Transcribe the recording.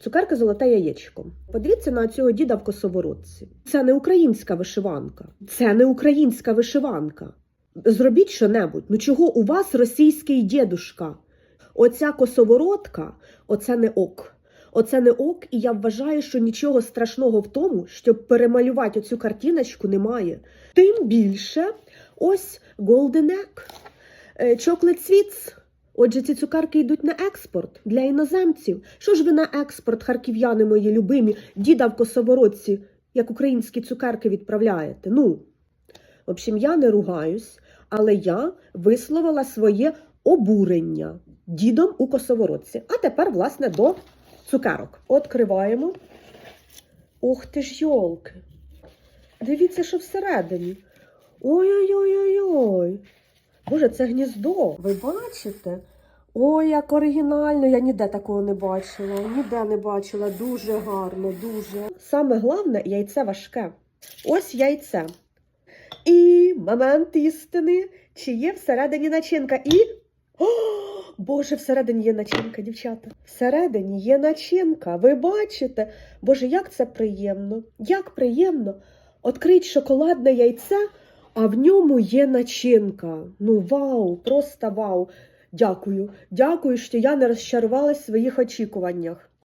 Цукерка золоте яєчко. Подивіться на цього діда в косоворотці. Це не українська вишиванка. Це не українська вишиванка. Зробіть що-небудь. Ну чого у вас російський дідушка? Оця косоворотка, оце не ок. Оце не ок, і я вважаю, що нічого страшного в тому, щоб перемалювати оцю картиночку, немає. Тим більше, ось Golden Egg, е, Chocolate Sweets. Отже, ці цукерки йдуть на експорт для іноземців. Що ж ви на експорт, харків'яни мої любимі, діда в косоворотці, як українські цукерки відправляєте? Ну, в общем, я не ругаюсь, але я висловила своє обурення дідом у косоворотці. А тепер, власне, до цукерок. Откриваємо. Ух ти ж йолки. Дивіться, що всередині. Ой-ой-ой-ой-ой. Боже, це гніздо. Ви бачите? Ой, як оригінально, я ніде такого не бачила. Ніде не бачила. Дуже гарно, дуже. Саме головне, яйце важке. Ось яйце. І момент істини, чи є всередині начинка. І. О, Боже, всередині є начинка, дівчата. Всередині є начинка. Ви бачите? Боже, як це приємно! Як приємно! Открить шоколадне яйце, а в ньому є начинка. Ну, вау, просто вау. Дякую. Дякую, що я не розчарувалась в своїх очікуваннях.